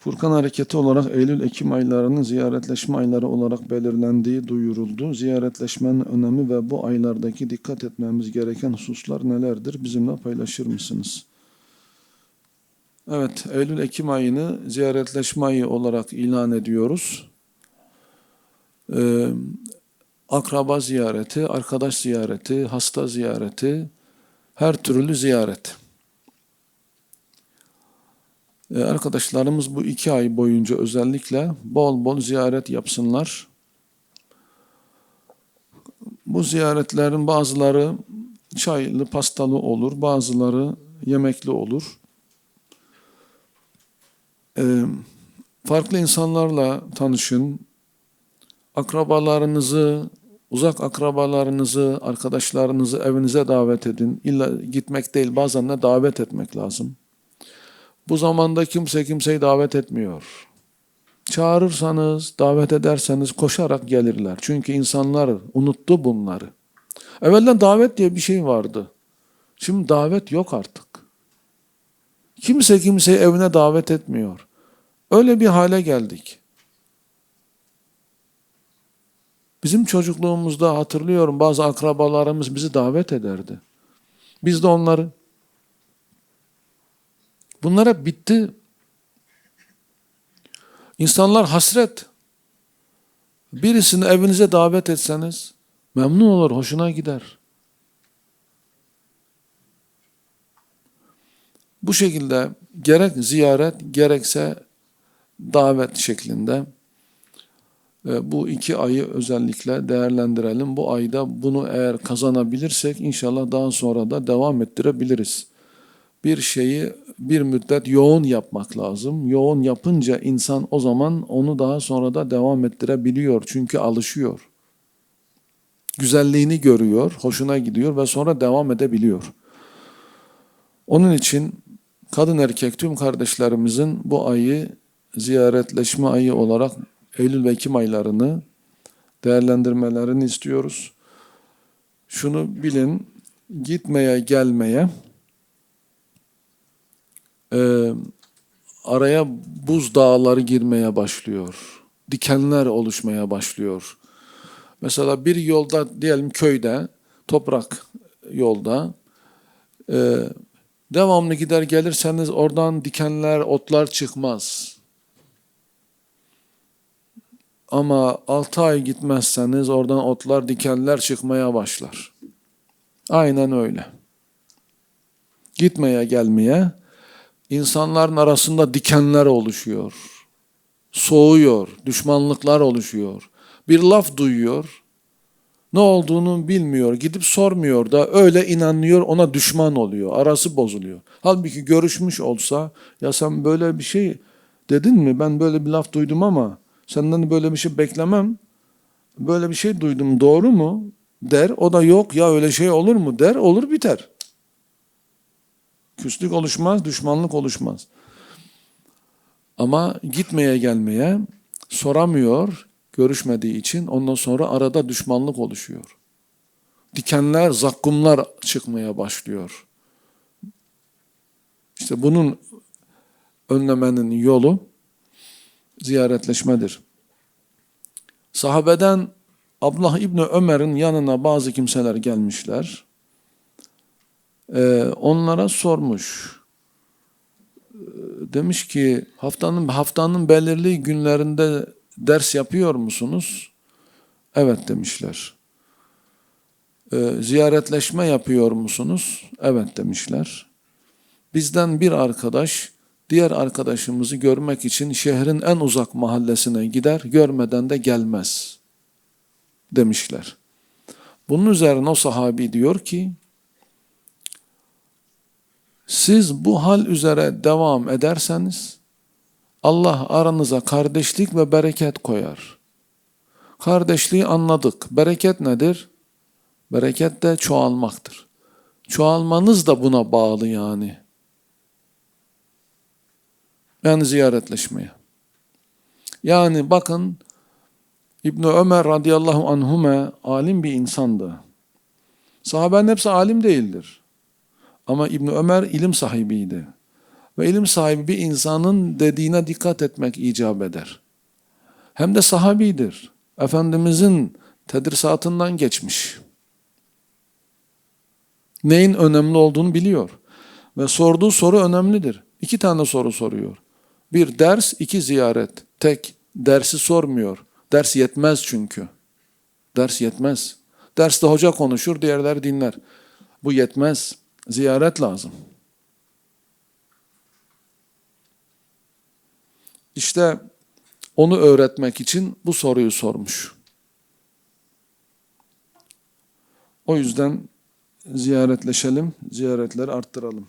Furkan Hareketi olarak Eylül-Ekim aylarının ziyaretleşme ayları olarak belirlendiği duyuruldu. Ziyaretleşmenin önemi ve bu aylardaki dikkat etmemiz gereken hususlar nelerdir? Bizimle paylaşır mısınız? Evet, Eylül-Ekim ayını ziyaretleşme ayı olarak ilan ediyoruz. Ee, akraba ziyareti, arkadaş ziyareti, hasta ziyareti, her türlü ziyaret. Ee, arkadaşlarımız bu iki ay boyunca özellikle bol bol ziyaret yapsınlar. Bu ziyaretlerin bazıları çaylı, pastalı olur, bazıları yemekli olur. Ee, farklı insanlarla tanışın, akrabalarınızı, uzak akrabalarınızı, arkadaşlarınızı evinize davet edin. İlla gitmek değil, bazen de davet etmek lazım. Bu zamanda kimse kimseyi davet etmiyor. Çağırırsanız, davet ederseniz koşarak gelirler. Çünkü insanlar unuttu bunları. Evvelden davet diye bir şey vardı. Şimdi davet yok artık. Kimse kimseyi evine davet etmiyor. Öyle bir hale geldik. Bizim çocukluğumuzda hatırlıyorum bazı akrabalarımız bizi davet ederdi. Biz de onları. Bunlar hep bitti. İnsanlar hasret. Birisini evinize davet etseniz memnun olur, hoşuna gider. Bu şekilde gerek ziyaret gerekse davet şeklinde e, bu iki ayı özellikle değerlendirelim. Bu ayda bunu eğer kazanabilirsek inşallah daha sonra da devam ettirebiliriz. Bir şeyi bir müddet yoğun yapmak lazım. Yoğun yapınca insan o zaman onu daha sonra da devam ettirebiliyor. Çünkü alışıyor. Güzelliğini görüyor, hoşuna gidiyor ve sonra devam edebiliyor. Onun için kadın erkek tüm kardeşlerimizin bu ayı ziyaretleşme ayı olarak Eylül ve Ekim aylarını değerlendirmelerini istiyoruz. Şunu bilin, gitmeye gelmeye e, araya buz dağları girmeye başlıyor. Dikenler oluşmaya başlıyor. Mesela bir yolda diyelim köyde, toprak yolda e, devamlı gider gelirseniz oradan dikenler, otlar çıkmaz. Ama 6 ay gitmezseniz oradan otlar, dikenler çıkmaya başlar. Aynen öyle. Gitmeye gelmeye insanların arasında dikenler oluşuyor. Soğuyor, düşmanlıklar oluşuyor. Bir laf duyuyor, ne olduğunu bilmiyor, gidip sormuyor da öyle inanıyor, ona düşman oluyor, arası bozuluyor. Halbuki görüşmüş olsa, ya sen böyle bir şey dedin mi, ben böyle bir laf duydum ama senden böyle bir şey beklemem, böyle bir şey duydum doğru mu der, o da yok ya öyle şey olur mu der, olur biter. Küslük oluşmaz, düşmanlık oluşmaz. Ama gitmeye gelmeye soramıyor, görüşmediği için ondan sonra arada düşmanlık oluşuyor. Dikenler, zakkumlar çıkmaya başlıyor. İşte bunun önlemenin yolu ziyaretleşmedir. Sahabeden Abdullah İbni Ömer'in yanına bazı kimseler gelmişler. Ee, onlara sormuş. Ee, Demiş ki haftanın haftanın belirli günlerinde ders yapıyor musunuz? Evet demişler. Ee, ziyaretleşme yapıyor musunuz? Evet demişler. Bizden bir arkadaş diğer arkadaşımızı görmek için şehrin en uzak mahallesine gider, görmeden de gelmez demişler. Bunun üzerine o sahabi diyor ki, siz bu hal üzere devam ederseniz, Allah aranıza kardeşlik ve bereket koyar. Kardeşliği anladık. Bereket nedir? Bereket de çoğalmaktır. Çoğalmanız da buna bağlı yani. Yani ziyaretleşmeye. Yani bakın İbn Ömer radıyallahu anhume alim bir insandı. Sahabenin hepsi alim değildir. Ama İbn Ömer ilim sahibiydi. Ve ilim sahibi bir insanın dediğine dikkat etmek icap eder. Hem de sahabidir. Efendimizin tedrisatından geçmiş. Neyin önemli olduğunu biliyor. Ve sorduğu soru önemlidir. İki tane soru soruyor. Bir ders, iki ziyaret. Tek dersi sormuyor. Ders yetmez çünkü. Ders yetmez. Derste hoca konuşur, diğerleri dinler. Bu yetmez. Ziyaret lazım. İşte onu öğretmek için bu soruyu sormuş. O yüzden ziyaretleşelim, ziyaretleri arttıralım.